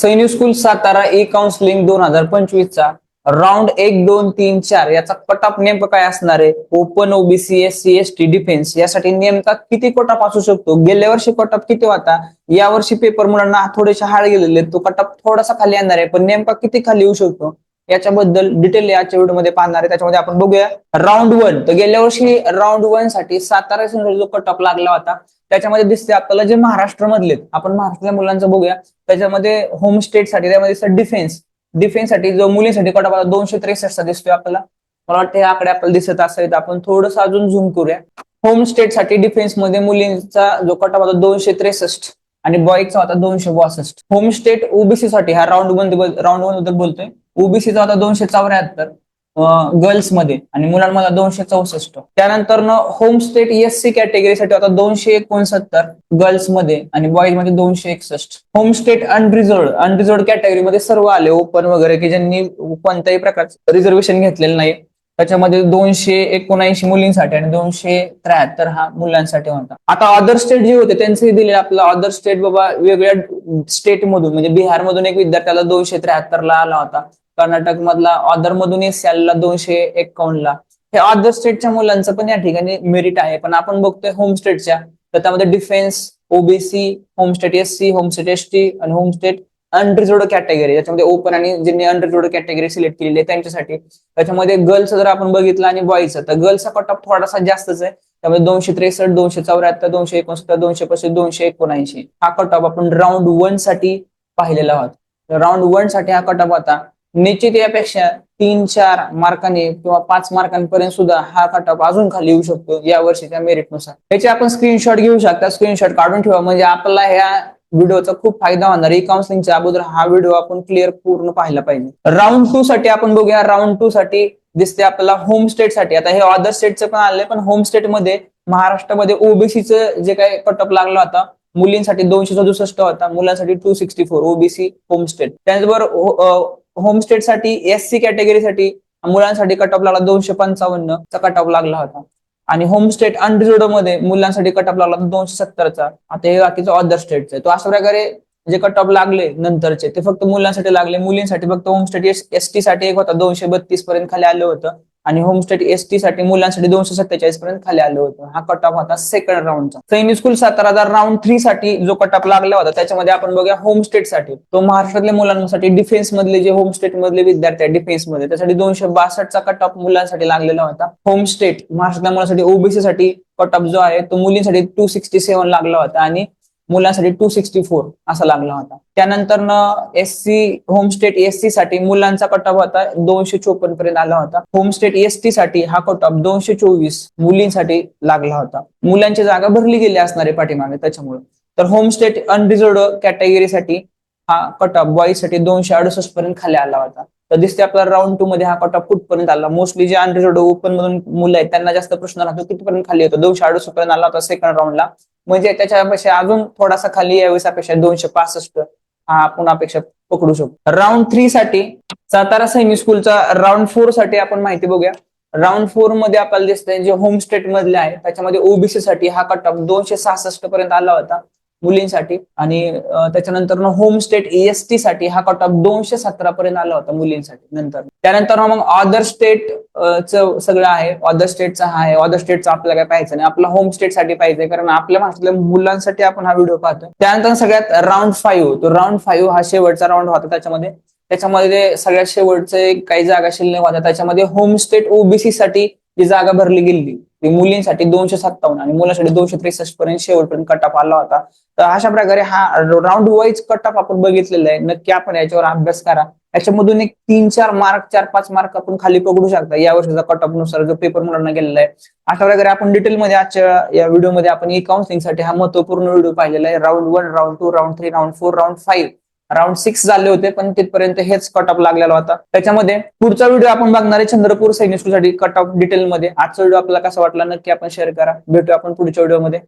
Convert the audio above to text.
सैनिक school Satara E counselling दोन हजार पंचवीसचा राऊंड एक दोन तीन चार याचा कट ऑफ नेमकं काय असणार आहे? Open OBC S C S T defence यासाठी नेमका किती कट ऑफ असू शकतो? गेल्या वर्षी कट ऑफ किती होता? या वर्षी पेपर मुलांना थोडेसे हाळ गेलेले तो कट ऑफ थोडासा खाली येणार आहे. पण नेमका किती खाली येऊ शकतो? याच्याबद्दल डिटेल याच्या व्हिडिओमध्ये पाहणार आहे. त्याच्यामध्ये आपण बघूया. राऊंड वन तर गेल्या वर्षी राऊंड वनसाठी सातारा सेंटर जो कट ऑफ लागला होता त्याच्यामध्ये दिसते आपल्याला जे महाराष्ट्र मधले आपण महाराष्ट्रातल्या मुलांचं बघूया. त्याच्यामध्ये होम स्टेटसाठी त्यामध्ये डिफेन्स डिफेन्ससाठी जो मुलींसाठी कट ऑफ आला दोनशे त्रेसष्टचा दिसतोय आपल्याला. मला वाटतं हे आकडे आपल्याला दिसत असावेत. आपण थोडस अजून झूम करूया. होम स्टेटसाठी डिफेन्समध्ये मुलींचा जो कट ऑफ होता दोनशे त्रेसष्ट आणि बॉईजचा होता दोनशे बासष्ट. होम स्टेट ओबीसी साठी हा राऊंड वन राऊंड वनबद्दल बोलतोय. ओबीसीचा होता दोनशे चौऱ्याहत्तर गर्ल्समध्ये आणि मुलांमध्ये दोनशे चौसष्ट. त्यानंतर होम स्टेट एस सी कॅटेगरीसाठी होता दोनशे एकोणसत्तर गर्ल्समध्ये आणि बॉईजमध्ये दोनशे एकसष्ट. होम स्टेट अनरिझर्व अनरिझर्व कॅटेगरीमध्ये सर्व आले ओपन वगैरे की ज्यांनी कोणत्याही प्रकारचं रिझर्वेशन घेतलेलं नाही. त्याच्यामध्ये दोनशे एकोणऐंशी मुलींसाठी आणि दोनशे त्र्याहत्तर हा मुलांसाठी होता. आता अदर स्टेट जे होते त्यांचंही दिले आपलं अदर स्टेट बाबा वेगळ्या स्टेटमधून म्हणजे बिहारमधून एक विद्यार्थ्याला दोनशे त्र्याहत्तर ला आला होता. कर्नाटक मधला ऑदर मधून एस ला दोनशे एक्कावन्न ला हे ऑदर स्टेटच्या मुलांचं पण या ठिकाणी मेरिट आहे. पण आपण बघतोय होम स्टेटच्या तर त्यामध्ये defence OBC home state S C home state S T आणि होम स्टेट अनरिझर्व कॅटेगरी त्याच्यामध्ये ओपन आणि ज्यांनी अनरिझर्व कॅटेगरी सिलेक्ट केलेली आहे त्यांच्यासाठी. त्याच्यामध्ये गर्ल्स जर आपण बघितलं आणि बॉईजचं तर गर्ल्सचा कट ऑफ थोडासा जास्तच आहे. त्यामध्ये दोनशे त्रेसष्ट दोनशे चौऱ्याहत्तर दोनशे एकोणसत्तर दोनशे पस्तीस दोनशे एकोणऐंशी. हा कट ऑफ आपण राऊंड वनसाठी पाहिलेला आहोत. राऊंड वनसाठी हा कट ऑफ होता निश्चित यापेक्षा तीन चार मार्कांनी किंवा पाच मार्कांपर्यंत सुद्धा हा कट अजून खाली येऊ शकतो या वर्षीच्या मेरिटनुसार याचे आपण स्क्रीनशॉट घेऊ शकता. स्क्रीनशॉट काढून ठेवा. म्हणजे आपल्याला ह्या व्हिडिओचा खूप फायदा होणार. ई काउन्सिलिंगच्या अगोदर हा व्हिडिओ आपण क्लिअर पूर्ण पाहिला पाहिजे. राऊंड टू साठी आपण बघूया. राऊंड टू साठी दिसते आपल्याला होम स्टेटसाठी. आता हे अदर स्टेटचं पण आलंय. पण होम स्टेटमध्ये महाराष्ट्रामध्ये ओबीसीचं जे काही कट ऑफ लागला होता मुलींसाठी दोनशे सदुसष्ट होता. मुलांसाठी two sixty four OBC home state त्याचबरोबर होम एस सी कॅटेगरीसाठी मुलांसाठी कट ऑफ लागला दोनशे पंचावन्न चा कट ऑफ लागला होता. आणि होम स्टेट अनरिझर्वमध्ये मुलांसाठी कट ऑफ लागला दोनशे सत्तरचा. आता हे बाकीचं अदर स्टेटचं आहे. तो अशा प्रकारे जे कट ऑफ लागले नंतरचे ते फक्त मुलांसाठी लागले. मुलींसाठी फक्त होम स्टेट एस टी साठी एक होता दोनशे बत्तीस पर्यंत खाली आलं होतं. आणि होम स्टेट एस टी साठी मुलांसाठी दोनशे सत्तेचाळीस पर्यंत खाली आलं होतं. हा कट ऑफ होता सेकंड राऊंडचा सैनिक स्कूल सातारा राऊंड थ्री साठी जो कट ऑफ लागला होता त्याच्यामध्ये आपण बघूया होम स्टेटसाठी. तो महाराष्ट्रातल्या मुलांसाठी डिफेन्स मधले जे होम स्टेट मधले विद्यार्थी आहेत डिफेन्समध्ये त्यासाठी दोनशे बासष्टचा कट ऑफ मुलांसाठी लागलेला होता. होम स्टेट महाराष्ट्रातल्या मुलांसाठी ओबीसी साठी कट ऑफ जो आहे तो मुलींसाठी टू सिक्स्टी सेव्हन लागला होता. आणि मुलांसाठी टू सिक्स्टी फोर असा लागला होता. त्यानंतर S C home state S C साठी मुलांचा कट ऑफ होता दोनशे चोपन्न पर्यंत आला होता. होमस्टेट एस टी साठी हा कट ऑफ दोनशे चोवीस मुलींसाठी लागला होता. मुलांची जागा भरली गेली असणार आहे पाठीमागे त्याच्यामुळे. तर होमस्टेट अनरिझर्व कॅटेगरीसाठी हा कट ऑफ बॉईजसाठी दोनशे अडुसष्ट पर्यंत खाली आला होता. तर दिसते आपल्याला राऊंड टू मध्ये हा कट ऑफ कुठपर्यंत आला? मोस्टली जे अनरिझर्व ओपन मधून मुलं आहेत त्यांना जास्त प्रश्न राहतो कितीपर्यंत खाली येतो? दोनशे अडुसष्ट पर्यंत आला होता सेकंड राऊंडला म्हणजे त्याच्यापेक्षा अजून थोडासा खाली यावेळेस अपेक्षा दोनशे पासष्ट हा आपण अपेक्षा पकडू शकतो. राऊंड थ्री साठी सातारा सैनिक स्कूलचा राऊंड फोरसाठी आपण माहिती बघूया. राऊंड फोरमध्ये आपल्याला दिसतंय जे होम स्टेट मधले आहे त्याच्यामध्ये ओबीसी साठी हा कट ऑफ दोनशे सहासष्ट पर्यंत आला होता. मुलींसाठी आणि त्याच्यानंतर होम स्टेट एएसटी साठी हा कट ऑफ दोनशे सतरा पर्यंत आला होता मुलींसाठी नंतर. त्यानंतर मग अदर स्टेट च सगळं आहे. अदर स्टेटचा हा आहे. अदर स्टेटचा आपल्याला काय पाहिजे नाही. आपला होम स्टेटसाठी पाहिजे. कारण आपल्या महाराष्ट्रातल्या मुलांसाठी आपण हा व्हिडिओ पाहतो त्यानंतर सगळ्यात राऊंड फाईव्ह तो राऊंड फाईव्ह हा शेवटचा राऊंड होता त्याच्यामध्ये. त्याच्यामध्ये सगळ्यात शेवटचे काही जागा शिल्लक होत्या. त्याच्यामध्ये होम स्टेट ओबीसी साठी ती जागा भरली गेली. ती मुलींसाठी दोनशे सत्तावन्न आणि मुलांसाठी दोनशे त्रेसष्ट पर्यंत शेवटपर्यंत कट ऑफ आला होता. तर अशा प्रकारे हा राऊंड वाईज कट ऑफ आपण बघितलेला आहे. नक्की आपण याच्यावर अभ्यास करा. याच्यामधून एक तीन चार मार्क चार पाच मार्क आपण खाली पकडू शकता. या वर्षाचा कट ऑफनुसार जो पेपर मुलांना गेलेला आहे. अशा प्रकारे आपण डिटेलमध्ये आजच्या या व्हिडिओमध्ये आपण ई काउन्सिलिंगसाठी हा महत्त्वपूर्ण व्हिडिओ पाहिलेला आहे. Round one round two round three round four round five round six झाले होते पण तिथपर्यंत हेच कट ऑफ लागलेला होता. त्याच्यामध्ये पुढचा व्हिडिओ आपण बघणार आहे चंद्रपूर सैनिक स्कूलसाठी कट ऑफ डिटेलमध्ये आजचा व्हिडिओ आपल्याला कसा वाटला नक्की आपण शेअर करा. भेटू आपण पुढच्या व्हिडिओमध्ये